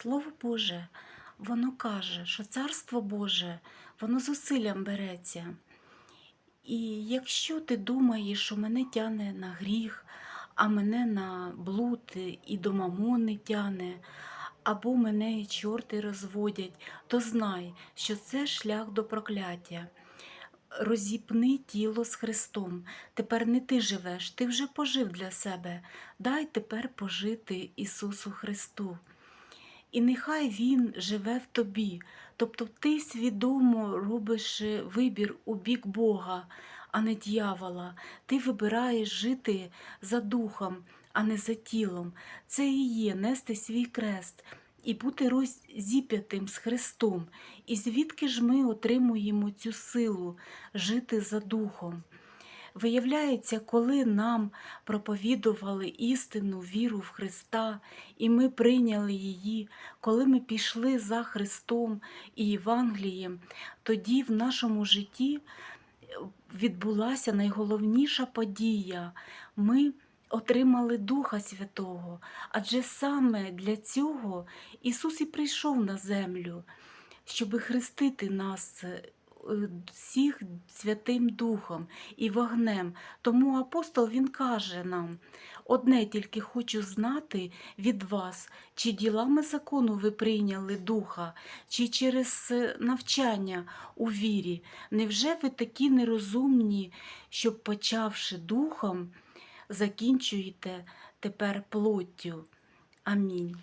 Слово Боже, воно каже, що Царство Боже, воно зусиллям береться. І якщо ти думаєш, що мене тяне на гріх, а мене на блуд і до мамони тяне, або мене чорти розводять, то знай, що це шлях до прокляття. Розіпни тіло з Христом. Тепер не ти живеш, ти вже пожив для себе. Дай тепер пожити Ісусу Христу. І нехай Він живе в тобі. Тобто ти свідомо робиш е, вибір у бік Бога, а не дьявола. Ти вибираєш жити за духом, а не за тілом. Це і є нести свій крест і бути розіп'ятим з Христом. І звідки ж ми отримуємо цю силу жити за духом? Виявляється, коли нам проповідували істину, віру в Христа, і ми прийняли її, коли ми пішли за Христом і Євангелієм, тоді в нашому житті е, відбулася найголовніша подія. Ми отримали Духа Святого, адже саме для цього Ісус і прийшов на землю, щоб хрестити нас е, всіх Святим Духом і вогнем. Тому апостол він каже нам: одне тільки хочу знати від вас, чи ділами закону ви прийняли Духа, чи через е, навчання у вірі. Невже ви такі нерозумні, щоб, почавши духом, закінчуєте тепер плоттю? Амінь.